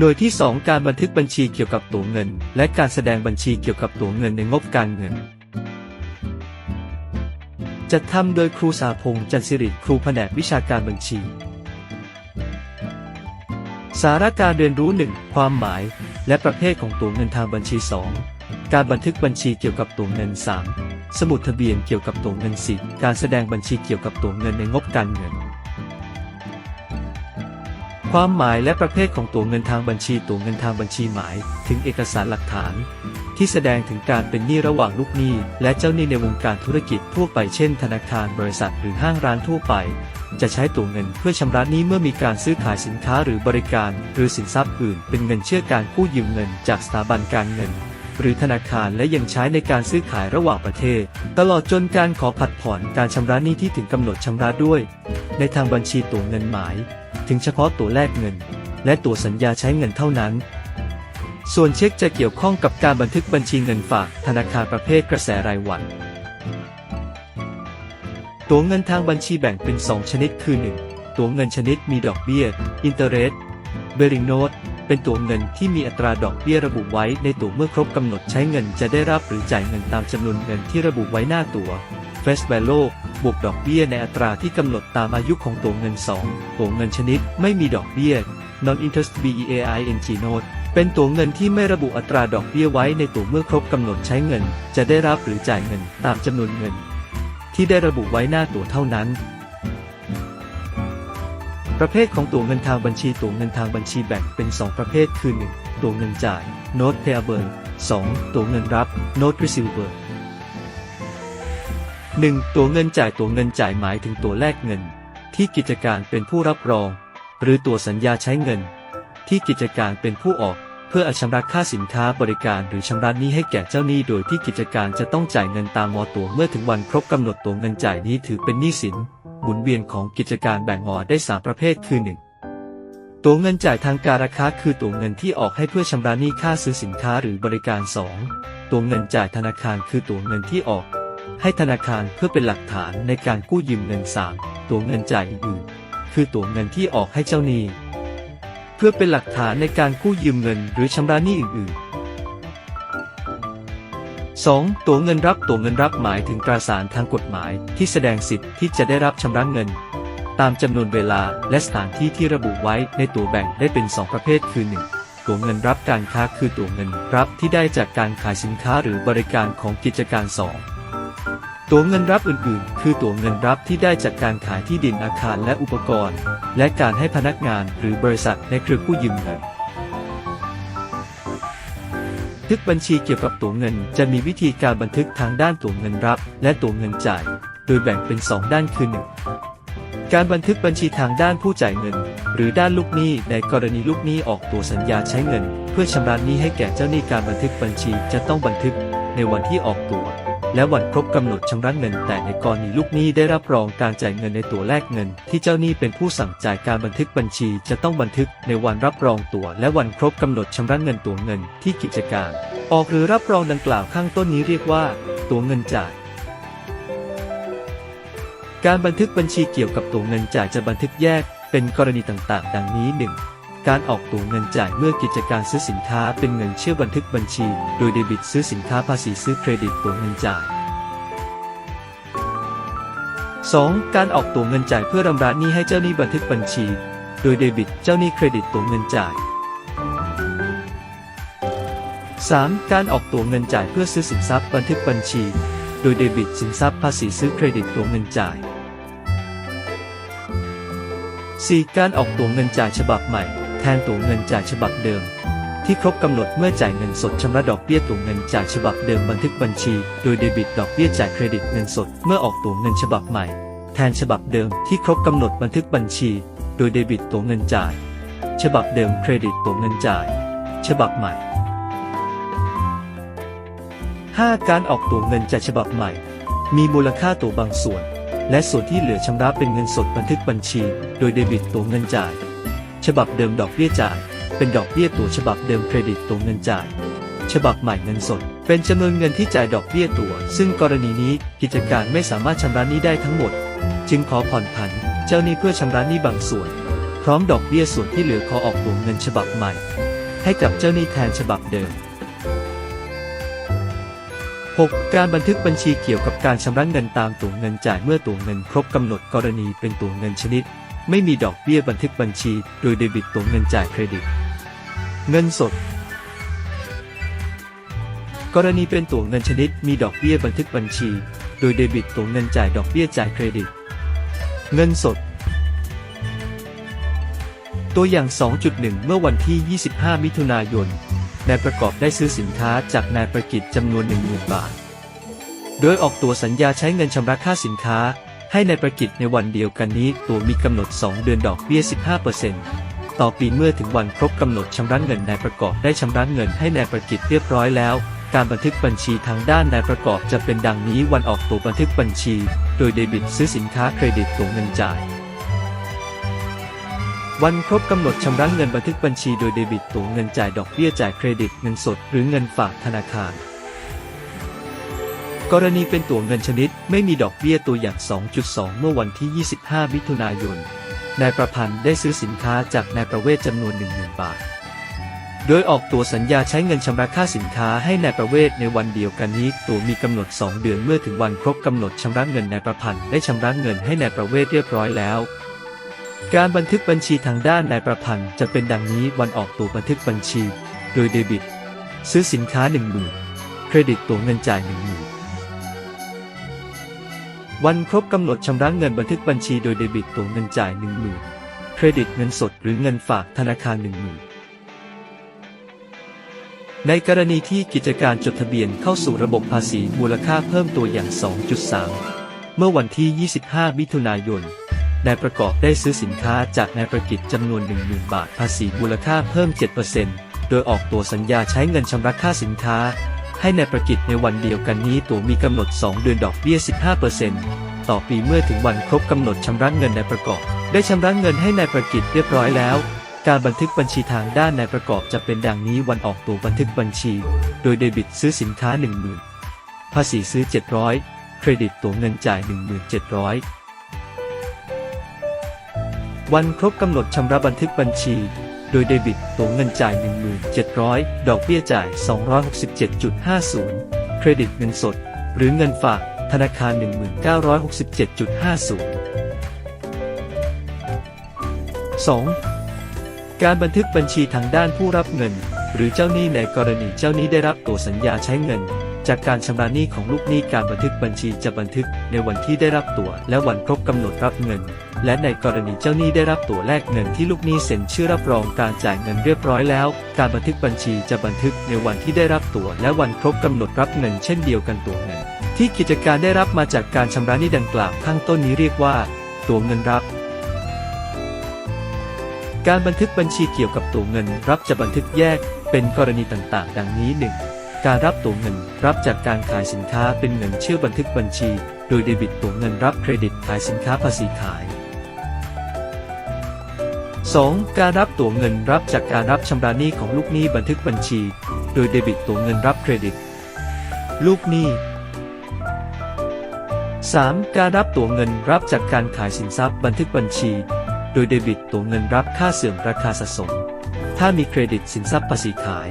หน่วยที่ 2 การบันทึกบัญชีเกี่ยวกับตั๋วเงิน และการแสดงบัญชีเกี่ยวกับตั๋วเงินในงบการเงิน จัดทำโดยครูสาพงษ์จันทร์สิริครูแผนกวิชาการบัญชี สาระการเรียนรู้หนึ่งความหมาย และประเภทของตั๋วเงินทางบัญชี 2 การบันทึกบัญชีเกี่ยวกับตั๋วเงิน 3 สมุดทะเบียนเกี่ยวกับตั๋วเงิน 4 การแสดงบัญชีเกี่ยวกับตั๋วเงินในงบการเงิน ความหมายและประเภทของตั๋วเงินทางบัญชีตั๋วเงินทางบัญชีหมาย ถึงเอกสารหลักฐาน ที่แสดงถึงการเป็นหนี้ระหว่างลูกหนี้ และเจ้าหนี้ในวงการธุรกิจทั่วไปเช่น ธนาคารบริษัทหรือห้างร้านทั่วไป จะใช้ตั๋วเงินเพื่อชำระหนี้เมื่อมีการซื้อขายสินค้าหรือบริการ หรือสินทรัพย์อื่น เป็นเงินเชื่อการกู้ยืมเงินจากสถาบันการเงิน หรือธนาคารและยังใช้ในการซื้อขายระหว่างประเทศ ตลอดจนการขอผัดผ่อนการชำระหนี้ที่ถึงกำหนดชำระด้วย ในทางบัญชีตั๋วเงินหมาย ถึงเฉพาะตั๋วแลกเงิน และตั๋วสัญญาใช้เงินเท่านั้น ส่วนเช็คจะเกี่ยวข้องกับการบันทึกบัญชีเงินฝากธนาคารประเภทกระแสรายวัน ตั๋วเงินทางบัญชีแบ่งเป็น 2 ชนิดคือ 1. ตั๋วเงินชนิดมีดอกเบี้ย interest bearing note เป็นตั๋วเงินที่มีอัตราดอกเบี้ยระบุไว้ในตั๋วเมื่อครบกำหนดใช้เงินจะได้รับหรือจ่ายเงินตามจำนวนเงินที่ระบุไว้หน้าตั๋ว face value บวกดอกเบี้ยในอัตราที่กำหนดตามอายุของตั๋วเงิน 2 ตั๋วเงินชนิดไม่มีดอกเบี้ย non interest BEAING note เป็นตั๋วเงินที่ไม่ระบุอัตราดอกเบี้ยไว้ในตั๋วเมื่อครบกำหนดใช้เงิน จะได้รับหรือจ่ายเงินตามจำนวนเงิน ที่ได้ระบุไว้หน้าตั๋วเท่านั้นประเภทของตั๋วเงินทางบัญชีตั๋วเงินทางบัญชีแบ่งเป็น 2 ประเภทคือ 1. ตั๋วเงินจ่าย note payable 2. ตั๋วเงินรับ note receivable 1. ตัวเงินจ่ายตัวเงินจ่ายหมายถึงตัวแลกเงิน ที่กิจการเป็นผู้รับรอง หรือตัวสัญญาใช้เงิน ที่กิจการเป็นผู้ออก เพื่อชำระค่าสินค้าบริการหรือชำระหนี้ให้แก่เจ้าหนี้โดยที่กิจการจะต้องจ่ายเงินตามมอตัวเมื่อถึงวันครบกำหนดตัวเงินจ่ายนี้ถือเป็นหนี้สินหมุนเวียนของกิจการแบ่งออกได้3ประเภทคือ 1. ตัวเงินจ่ายทางการราคาคือตัวเงินที่ออกให้เพื่อชำระหนี้ค่าซื้อสินค้าหรือบริการ 2. ตัวเงินจ่ายธนาคารคือตัวเงินที่ออก ให้ธนาคารเพื่อเป็นหลักฐานในการกู้ยืมเงิน 3. ตัวเงินจ่ายอื่นคือตัวเงินที่ออกให้เจ้าหนี้ เพื่อเป็นหลักฐานในการกู้ยืมเงินหรือชำระหนี้อื่นๆ 2. ตัวเงินรับตัวเงินรับหมายถึงตราสารทางกฎหมายที่แสดงสิทธิ์ที่จะได้รับชำระเงิน ตามจำนวนเวลาและสถานที่ที่ระบุไว้ในตัวแบ่งได้เป็น 2 ประเภทคือ 1. ตัวเงินรับการค้าคือตัวเงินรับที่ได้จากการขายสินค้าหรือบริการของกิจการ 2. ตั๋วเงินรับอื่นๆ คือตั๋วเงินรับที่ได้จากการขายที่ดินอาคารและอุปกรณ์ และการให้พนักงานหรือบริษัทในเครือกู้ยืมเงินบันทึกบัญชีเกี่ยวกับตั๋วเงินจะมีวิธีการบันทึกทางด้านตั๋วเงินรับ และตั๋วเงินจ่าย โดยแบ่งเป็น 2 ด้านคือ 1. การบันทึกบัญชีทางด้านผู้จ่ายเงิน หรือด้านลูกหนี้ในกรณีลูกหนี้ออกตัวสัญญาใช้เงิน เพื่อชำระหนี้ให้แก่เจ้าหนี้การบันทึกบัญชีจะต้องบันทึกในวันที่ออกตั๋ว และวันครบกำหนดชำระเงิน แต่ในกรณีลูกหนี้ได้รับรองการจ่ายเงินในตั๋วแลกเงิน ที่เจ้าหนี้เป็นผู้สั่งจ่ายการบันทึกบัญชีจะต้องบันทึกในวันรับรองตั๋วและวันครบกำหนดชำระเงินตั๋วเงินที่กิจการ ออกหรือรับรองดังกล่าวข้างต้นนี้เรียกว่า ตั๋วเงินจ่ายการบันทึกบัญชีเกี่ยวกับตั๋วเงินจ่ายจะบันทึกแยกเป็นกรณีต่างๆ ดังนี้ 1. การออกตั๋วเงินจ่ายเมื่อกิจการซื้อสินค้าเป็นเงินเชื่อบันทึกบัญชี โดยเดบิตซื้อสินค้าภาษีซื้อเครดิตตั๋วเงินจ่าย 2. การออกตั๋วเงินจ่ายเพื่อรำระหนี้ให้เจ้าหนี้บันทึกบัญชี โดยเดบิตเจ้าหนี้เครดิตตั๋วเงินจ่าย 3. การออกตั๋วเงินจ่ายเพื่อซื้อสินทรัพย์บันทึกบัญชี โดยเดบิตสินทรัพย์ภาษีซื้อเครดิตตั๋วเงินจ่าย 4. การออกตั๋วเงินจ่ายฉบับใหม่ แทนตั๋วเงินจ่ายฉบับเดิม ที่ครบกำหนดเมื่อจ่ายเงินสดชำระดอกเบี้ยตั๋วเงินจ่ายฉบับเดิมบันทึกบัญชี โดยเดบิตดอกเบี้ยจ่ายเครดิตเงินสดเมื่อออกตั๋วเงินฉบับใหม่ แทนฉบับเดิมที่ครบกำหนดบันทึกบัญชี โดยเดบิตตั๋วเงินจ่าย ฉบับเดิมเครดิตตั๋วเงินจ่าย ฉบับใหม่ 5. การออกตั๋วเงินจ่ายฉบับใหม่ มีมูลค่าตั๋วบางส่วน และส่วนที่เหลือชำระเป็นเงินสดบันทึกบัญชี โดยเดบิตตั๋วเงินจ่าย ฉบับเดิมดอกเบี้ยจ่าย เป็นดอกเบี้ยตัวฉบับเดิมเครดิตตัวเงินจ่าย ฉบับใหม่เงินสด เป็นจำนวนเงินที่จ่ายดอกเบี้ยตัว ซึ่งกรณีนี้กิจการไม่สามารถชำระหนี้ได้ทั้งหมด จึงขอผ่อนผัน เจ้าหนี้เพื่อชำระหนี้บางส่วน พร้อมดอกเบี้ยส่วนที่เหลือขอออกตัวเงินฉบับใหม่ ให้กับเจ้าหนี้แทนฉบับเดิม 6. การบันทึกบัญชีเกี่ยวกับการชำระเงินตามตัวเงินจ่ายเมื่อตัวเงินครบกำหนดกรณีเป็นตัวเงินชนิด ไม่มีดอกเบี้ยบันทึกบัญชี โดยเดบิตตัวเงินจ่ายเครดิต เงินสด กรณีเป็นตัวเงินชนิด มีดอกเบี้ยบันทึกบัญชี โดยเดบิตตัวเงินจ่ายดอกเบี้ยจ่ายเครดิต เงินสด ตัวอย่าง 2.1 เมื่อวันที่ 25 มิถุนายน นายประกอบได้ซื้อสินค้าจากนายประกิจจำนวน 10,000 บาท โดยออกตัวสัญญาใช้เงินชำระค่าสินค้า ให้ในายประกิจในวันเดียวกันนี้ตัวมีกำหนด 2 เดือนดอกเบี้ย 15%ต่อปีเมื่อถึงวันครบกำหนดชำระเงินนายประกอบได้ชำระเงินให้นายประกิจเรียบร้อยแล้ว การบันทึกบัญชีทางด้านนายประกอบจะเป็นดังนี้วันออกตัวบันทึกบัญชี โดยเดบิตซื้อสินค้าเครดิตตัวเงินจ่าย วันครบกำหนดชำระเงินบันทึกบัญชีโดยเดบิตตัวเงินจ่ายดอกเบี้ยจ่ายเครดิตเงินสด หรือเงินฝากธนาคาร กรณีเป็นตัวเงินชนิดไม่มีดอกเบี้ยตัวอย่าง 2.2 เมื่อวันที่ 25 มิถุนายน นายประพันธ์ได้ซื้อสินค้าจากนายประเวศจำนวน 10,000 บาท โดยออกตัวสัญญาใช้เงินชำระค่าสินค้าให้นายประเวศในวันเดียวกันนี้ ตัวมีกำหนด 2 เดือนเมื่อถึงวันครบกำหนดชำระเงินนายประพันธ์ได้ชำระเงินให้นายประเวศเรียบร้อยแล้วการบันทึกบัญชีทางด้านนายประพันธ์จะเป็นดังนี้วันออกตัวบันทึกบัญชี โดยเดบิต ซื้อสินค้า 10,000 เครดิตตัวเงินจ่าย 10,000 วันครบกำหนดชำระเงินบันทึกบัญชีโดยเดบิตตัวเงินจ่าย10,000เครดิตเงินสดหรือเงินฝากธนาคาร 10,000ในกรณีที่กิจการจดทะเบียนเข้าสู่ระบบภาษีมูลค่าเพิ่มตัวอย่าง 2.3 เมื่อวันที่ 25 มิถุนายน นายประกอบได้ซื้อสินค้าจากนายประกิจจำนวน 10,000 บาทภาษีมูลค่าเพิ่ม 7%โดยออกตัวสัญญาใช้เงินชำระค่าสินค้า ให้ในายประกิจในวันเดียวกันนี้ตัวมีกำหนด 2 เดือนดอกเบี้ย 15%ต่อปีเมื่อถึงวันครบกำหนดชำระเงินนายประกอบ ได้ชำระเงินให้ในายประกิจเรียบร้อยแล้ว การบันทึกบัญชีทางด้านนายประกอบจะเป็นดังนี้วันออกตัวบันทึกบัญชี โดยเดบิตซื้อสินค้า 10,000 ภาษีซื้อ 700 เครดิตตัวเงินจ่าย 1700 วันครบกำหนดชำระบันทึกบัญชี โดยเดบิตตัวเงินจ่าย 1700 ดอกเบี้ยจ่าย 267.50 เครดิตเงินสด หรือเงินฝากธนาคาร 1967.50 2. การบันทึกบัญชีทางด้านผู้รับเงิน หรือเจ้าหนี้ในกรณีเจ้าหนี้ได้รับตัวสัญญาใช้เงิน จากการชำระหนี้ของลูกหนี้การบันทึกบัญชีจะบันทึกในวันที่ได้รับตัวและวันครบกำหนดรับเงิน และในกรณีเจ้าหนี้ได้รับตั๋วแลกเงินที่ลูกหนี้เซ็นชื่อรับรองการจ่ายเงินเรียบร้อยแล้ว การบันทึกบัญชีจะบันทึกในวันที่ได้รับตั๋วและวันครบกำหนดรับเงินเช่นเดียวกันตั๋วเงิน ที่กิจการได้รับมาจากการชำระหนี้ดังกล่าวข้างต้นนี้เรียกว่า ตั๋วเงินรับการบันทึกบัญชีเกี่ยวกับตัวเงินรับจะบันทึกแยกเป็นกรณีต่างๆ ดังนี้ 1. การรับตัวเงินรับจากการขายสินค้าเป็นเงินชื่อบันทึกบัญชี โดยเดบิตตัวเงินรับเครดิตขายสินค้าภาษีขาย 2. การรับตัวเงินรับจากการรับชำระหนี้ของลูกหนี้บันทึกบัญชี โดยเดบิตตัวเงินรับเครดิต ลูกหนี้ 3. การรับตัวเงินรับจากการขายสินทรัพย์บันทึกบัญชี โดยเดบิตตัวเงินรับค่าเสื่อมราคาสะสม ถ้ามีเครดิตสินทรัพย์ภาษีขาย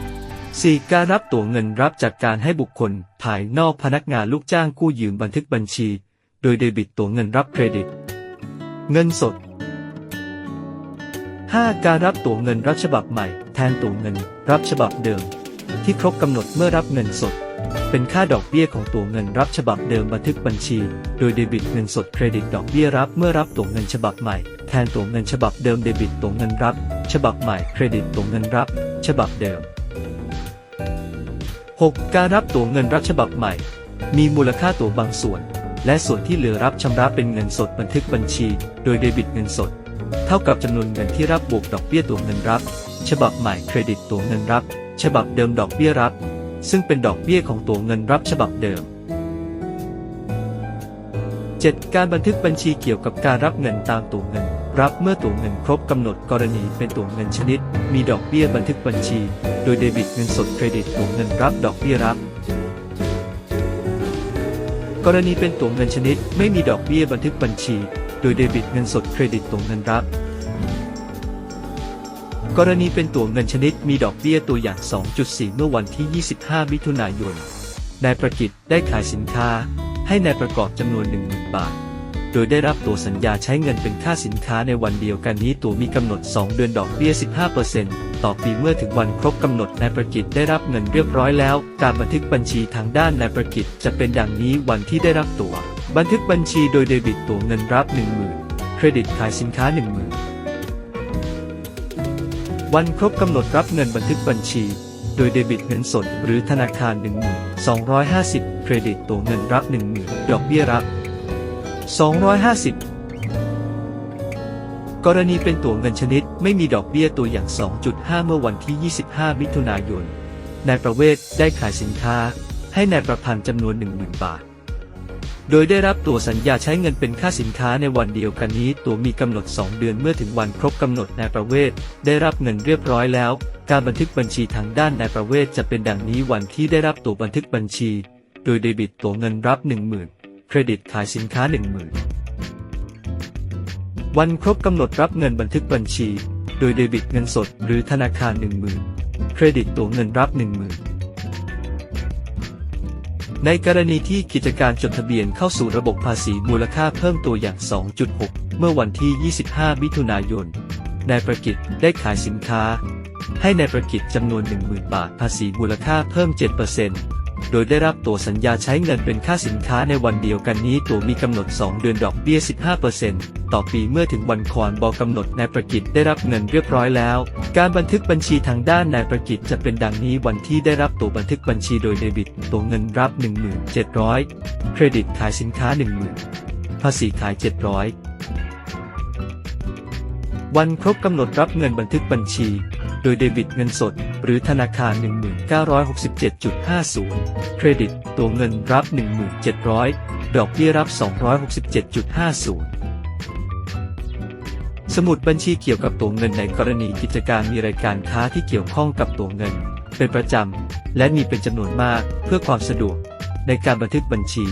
4. การรับตัวเงินรับจากการให้บุคคล ภายนอกพนักงานลูกจ้างกู้ยืมบันทึกบัญชี โดยเดบิตตัวเงินรับเครดิต เงินสด 5. การรับตั๋วเงินรับฉบับใหม่ แทนตั๋วเงินรับฉบับเดิม ที่ครบกำหนดเมื่อรับเงินสด เป็นค่าดอกเบี้ยของตั๋วเงินรับฉบับเดิมบันทึกบัญชี โดยเดบิตเงินสดเครดิตดอกเบี้ยรับเมื่อรับตั๋วเงินฉบับใหม่แทนตั๋วเงินฉบับเดิมเดบิตตั๋วเงินรับ ฉบับใหม่เครดิตตั๋วเงินรับ ฉบับเดิม 6. การรับตั๋วเงินรับฉบับใหม่ มีมูลค่าตั๋วบางส่วน และส่วนที่เหลือรับชำระเป็นเงินสดบันทึกบัญชี โดยเดบิตเงินสด เท่ากับจำนวนเงินที่รับบวกดอกเบี้ยตัวเงินรับ ฉบับใหม่เครดิตตัวเงินรับ ฉบับเดิมดอกเบี้ยรับ ซึ่งเป็นดอกเบี้ยของตัวเงินรับฉบับเดิม 7. การบันทึกบัญชีเกี่ยวกับการรับเงินตามตัวเงิน รับเมื่อตัวเงินครบกำหนดกรณีเป็นตัวเงินชนิด มีดอกเบี้ยบันทึกบัญชี โดยเดบิตเงินสดเครดิตตัวเงินรับดอกเบี้ยรับ กรณีเป็นตัวเงินชนิด ไม่มีดอกเบี้ยบันทึกบัญชี โดยเดบิตเงินสดเครดิตตัวเงินรับ กรณีเป็นตั๋วเงินชนิดมีดอกเบี้ยตัวอย่าง 2.4 เมื่อวันที่ 25 มิถุนายน นายประกิตได้ขายสินค้าให้นายประกอบจำนวน 10,000 บาท โดยได้รับตัวสัญญาใช้เงินเป็นค่าสินค้าในวันเดียวกันนี้ตัวมีกำหนด 2 เดือนดอกเบี้ย 15%ต่อปีเมื่อถึงวันครบกำหนดนายประกิตได้รับเงินเรียบร้อยแล้ว การบันทึกบัญชีทางด้านนายประกิตจะเป็นดังนี้วันที่ได้รับตัว บันทึกบัญชีโดยเดบิตตัวเงินรับ 10,000 เครดิตขายสินค้า 10,000 วันครบกำหนดรับเงินบันทึกบัญชี โดยเดบิตเงินสดหรือธนาคาร 1,250 เครดิตตัวเงินรับ 10,000 ดอกเบี้ยรับ 250 กรณีเป็นตั๋วเงินชนิดไม่มีดอกเบี้ยตัวอย่าง 2.5 เมื่อวันที่ 25 มิถุนายน นายประเวศได้ขายสินค้า ให้นายประพันธ์จำนวน 10,000 บาท โดยได้รับตั๋วสัญญาใช้เงินเป็นค่าสินค้าในวันเดียวกันนี้ ตั๋วมีกำหนด 2 เดือนเมื่อถึงวันครบกำหนดนายประเวศได้รับเงินเรียบร้อยแล้ว การบันทึกบัญชีทางด้านนายประเวศจะเป็นดังนี้วันที่ได้รับตั๋วบันทึกบัญชี โดยเดบิตตั๋วเงินรับ 10,000 เครดิตขายสินค้า 10,000 วันครบกำหนดรับเงินบันทึกบัญชี โดยเดบิตเงินสดหรือธนาคาร 10,000 เครดิตตัวเงินรับ 10,000 ในกรณีที่กิจการจดทะเบียนเข้าสู่ระบบภาษีมูลค่าเพิ่มตัวอย่าง 2.6 เมื่อวันที่ 25 มิถุนายน นายประกิตได้ขายสินค้า ให้นายประกิตจำนวน 10,000 บาทภาษีมูลค่าเพิ่ม 7% โดยได้รับตั๋วสัญญาใช้เงินเป็นค่าสินค้าในวันเดียวกันนี้ตั๋วมีกำหนด 2 เดือนดอกเบี้ย 15%ต่อปีเมื่อถึงวันคอนบอกำหนดนายประกิตได้รับเงินเรียบร้อยแล้ว การบันทึกบัญชีทางด้านนายประกิตจะเป็นดังนี้วันที่ได้รับตั๋วบันทึกบัญชีโดยเดบิตตั๋วเงินรับ 1,700 เครดิตขายสินค้า 10,000 ภาษีขาย 700 วันครบกำหนดรับเงินบันทึกบัญชี โดยเดบิตเงินสด หรือธนาคาร 1967.50 เครดิต ตัวเงินรับ 1,700 ดอกเบี้ยรับ 267.50สมุดบัญชีเกี่ยวกับตัวเงินในกรณีกิจการมีรายการค้าที่เกี่ยวข้องกับตัวเงิน เป็นประจำ และมีเป็นจำนวนมากเพื่อความสะดวก ในการบันทึกบัญชี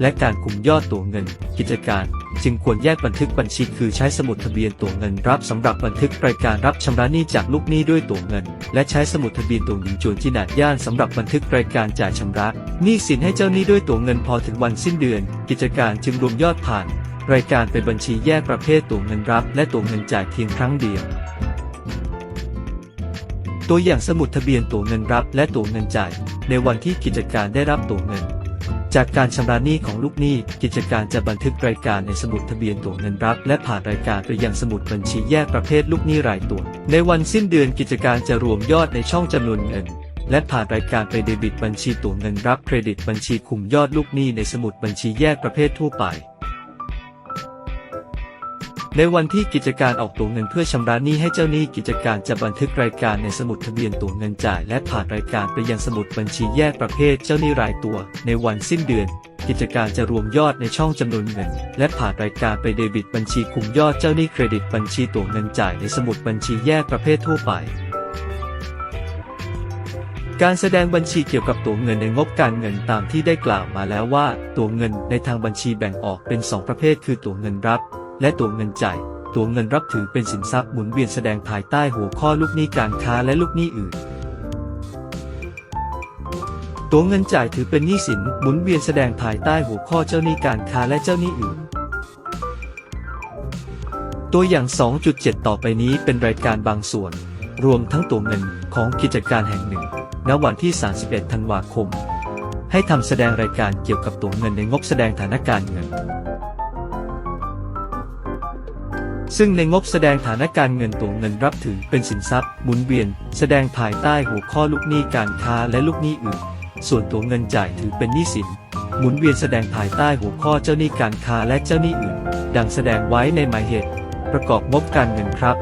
และการคุมยอดตัวเงิน กิจการ จึงควรแยกบันทึกบัญชีคือใช้สมุดทะเบียนตัวเงินรับสำหรับบันทึกรายการรับชำระหนี้จากลูกหนี้ด้วยตัวเงิน และใช้สมุดทะเบียนตัวหญิงจวนที่นาดย่านสำหรับบันทึกรายการจ่ายชำระหนี้สินให้เจ้าหนี้ด้วยตัวเงินพอถึงวันสิ้นเดือน กิจการจึงรวมยอดผ่าน รายการเป็นบัญชีแยกประเภทตัวเงินรับ และตัวเงินจ่ายเพียงครั้งเดียวตัวอย่างสมุดทะเบียนตัวเงินรับและตัวเงินจ่าย ในวันที่กิจการได้รับตัวเงิน จากการชำระหนี้ของลูกหนี้กิจการจะบันทึกรายการในสมุดทะเบียนตัวเงินรับและผ่านรายการไปยังสมุดบัญชีแยกประเภทลูกหนี้รายตัว ในวันสิ้นเดือนกิจการจะรวมยอดในช่องจำนวนเงิน และผ่านรายการไปเดบิตบัญชีตัวเงินรับเครดิตบัญชีคุมยอดลูกหนี้ในสมุดบัญชีแยกประเภททั่วไป ในวันที่กิจการออกตัวเงินเพื่อชำระหนี้ให้เจ้าหนี้กิจการจะบันทึกรายการในสมุดทะเบียนตัวเงินจ่ายและผ่านรายการไปยังสมุดบัญชีแยกประเภทเจ้าหนี้รายตัว ในวันสิ้นเดือน กิจการจะรวมยอดในช่องจำนวนเงิน และผ่านรายการไปเดบิตบัญชีคุมยอดเจ้าหนี้เครดิตบัญชีตัวเงินจ่ายในสมุดบัญชีแยกประเภททั่วไปการแสดงบัญชีเกี่ยวกับตัวเงินในงบการเงินตามที่ได้กล่าวมาแล้วว่า ตัวเงินในทางบัญชีแบ่งออกเป็น 2 ประเภท คือตัวเงินรับ และตัวเงินจ่ายตัวเงินรับถือเป็นสินทรัพย์หมุนเวียนแสดงภายใต้หัวข้อลูกหนี้การค้าและลูกหนี้อื่น ตัวเงินจ่ายถือเป็นหนี้สินหมุนเวียนแสดงภายใต้หัวข้อเจ้าหนี้การค้าและเจ้าหนี้อื่น ตัวอย่าง 2.7 ต่อไปนี้เป็นรายการบางส่วน รวมทั้งตัวเงินของกิจการแห่งหนึ่ง ณ วันที่ 31 ธันวาคม ให้ทำแสดงรายการเกี่ยวกับตัวเงินในงบแสดงฐานการเงิน ซึ่งในงบแสดงฐานะการเงินตัวเงินรับถือเป็นสินทรัพย์หมุนเวียน แสดงภายใต้หัวข้อลูกหนี้การค้าและลูกหนี้อื่น ส่วนตัวเงินจ่ายถือเป็นหนี้สิน หมุนเวียนแสดงภายใต้หัวข้อเจ้าหนี้การค้าและเจ้าหนี้อื่น ดังแสดงไว้ในหมายเหตุ ประกอบงบการเงินครับ